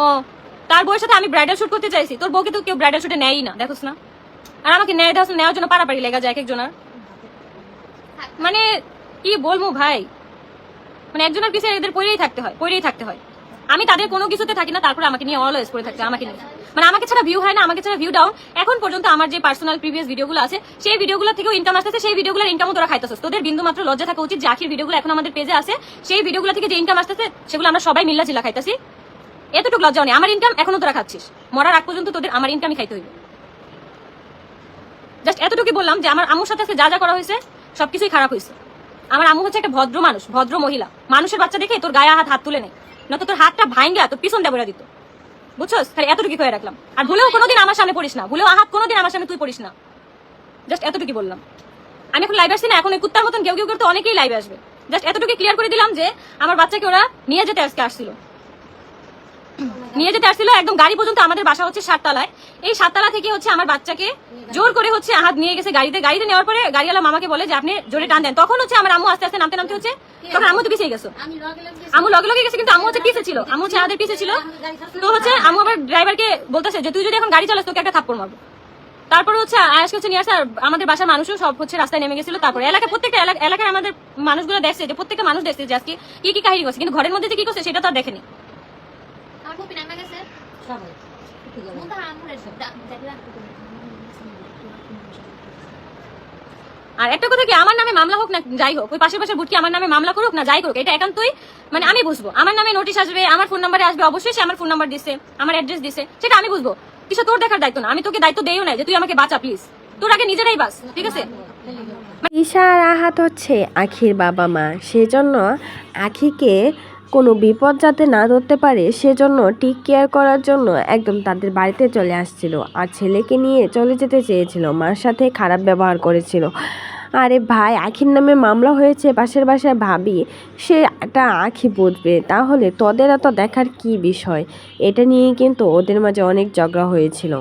ও, তার বউয়ের সাথে আমি ব্রাইডাল শুট করতে চাইছি। তোর বউকে তো কেউ ব্রাইডাল শুটে নেয়ই না, দেখোস না? আর আমাকে নেয় দেওয়া নেওয়ার জন্য পারাপারি লেগে যায় এক একজনের মানে কি বলব ভাই? মানে একজনের পিছিয়ে এদের পড়েই থাকতে হয় পড়েই থাকতে হয়। আমি তাদের কোনো কিছুতে থাকি না, তারপরে আমাকে নিয়ে অলওয়েজ করে থাকতে আমাকে নিয়ে। মানে আমাকে ছাড়া ভিউ হয় না, আমাকে ছাড়া ভিউ ডাউন এখন পর্যন্ত আমার যে পার্সোনাল প্রিভিয়াস ভিডিওগুলো আছে, সেই ভিডিওগুলো থেকেও ইনকাম আসতেছে, সেই ভিডিওগুলোর ইনকামও তোরা খাইতেছিস। তোদের বিন্দু মাত্র লজ্জা থাকা উচিত যে আখির ভিডিওগুলো এখন আমাদের পেজে আছে, সেই ভিডিওগুলো থেকে যে ইনকাম আসতেছে, সেগুলো আমরা সবাই মিল্লা চিল্লা খাইতেছি। এতটুকু লজ্জা নেই। আমার ইনকাম এখনও তোরা খাচ্ছিস। মরার আগ পর্যন্ত তোদের আমার ইনকামই খাইতে হইবে। জাস্ট এতটুকু বললাম যে আমার আম্মুর সাথে যা যা করা হয়েছে, সবকিছুই খারাপ হয়েছে। আমার আম্মু হচ্ছে একটা ভদ্র মানুষ, ভদ্র মহিলা। মানুষের বাচ্চা দেখে তোর গায়ে হাত হাত তুলে নেই। না তো তোর হাতটা ভাঙ্গা তোর পিছন দেবরা দিত। বুঝছস? খালি এতটুকু করে রাখলাম। আর ভুলেও কোনোদিন আমার সামনে পড়িস না। ভুলেও হাত কোনোদিন আমার সামনে তুই পড়িস না। জাস্ট এতটুকু বললাম। আমি এখন লাইভ আসছি না, এখন ওই কুত্তার মতন কেউ কেউ করতে অনেকেই লাইভে আসবে। জাস্ট এতটুকু ক্লিয়ার করে দিলাম যে আমার বাচ্চাকে ওরা নিয়ে যেতে আজকে আসছিল। নিয়ে যেতে আসছিল একদম গাড়ি পর্যন্ত আমাদের বাসা হচ্ছে সাততলায়। এই সাততলা থেকে হচ্ছে আমার বাচ্চাকে জোর করে হচ্ছে হাত নিয়ে গেছে গাড়িতে। গাড়িতে নেওয়ার পরে গাড়িওয়ালা মামাকে বলে যে আপনি জোরে টান দেন। তখন হচ্ছে আমার আম্মু আস্তে আস্তে নামতে নামতে হচ্ছে তখন আম্মু তো পিছিয়ে গেছো। আমি লগে লগে আম্মু লগে লগে গেছে কিন্তু আম্মু হচ্ছে পিছে ছিল। আম্মু হচ্ছে আমাদের পিছে ছিল। তো হচ্ছে আম্মু আবার ড্রাইভারকে বলতেছে যে তুই যদি এখন গাড়ি চালাস তোকে একটা থাপ্পড় মারবো। তারপরে হচ্ছে আয়াসকে হচ্ছে নিয়ে আসে আমাদের বাসার মানুষও সব হচ্ছে রাস্তায় নেমে গেছিল। তারপরে এলাকা প্রত্যেকটা এলাকা- এলাকার আমাদের মানুষগুলো দেখছে যে প্রত্যেকটা মানুষ দেখছে যে আজকে কি কি কাহিনী করছে। কিন্তু ঘরের মধ্যে যে কি করছে সেটা তো আর দেখেনি আমার ফুপি নামে গেছে আর একটা কথা কি, আমার নামে মামলা হোক না, যাই হোক, ওই পাশের পাশে বুটকি আমার নামে মামলা করুক না, যাই করুক, এটা একান্তই মানে আমি বুঝব। আমার নামে নোটিশ আসবে, আমার ফোন নাম্বারে আসবে, অবশ্যই সে আমার ফোন নাম্বার দিছে, আমার অ্যাড্রেস দিছে, সেটা আমি বুঝব। কিছু তোর দেখার দায়িত্ব না? আমি তোকে দায়িত্ব দেইও না যে তুই আমাকে বাঁচা প্লিজ তোর আগে নিজেরাই বাস ঠিক আছে? ঈশা আর আহাত হচ্ছে আখির বাবা মা, সেজন্য আখিকে কোনো বিপদ যাতে না ধরতে পারে, সেজন্য টিক কেয়ার করার জন্য একদম তাদের বাড়িতে চলে আসছিল। আর ছেলেকে নিয়ে চলে যেতে চেয়েছিল। মার সাথে খারাপ ব্যবহার করেছিল। আরে ভাই, আখির নামে মামলা হয়েছে পাশের বাসায় ভাবি। সে একটা আখি বুঝবে। তাহলে তোদের এত দেখার কি বিষয়? এটা নিয়ে কিন্তু ওদের মাঝে অনেক ঝগড়া হয়েছিল।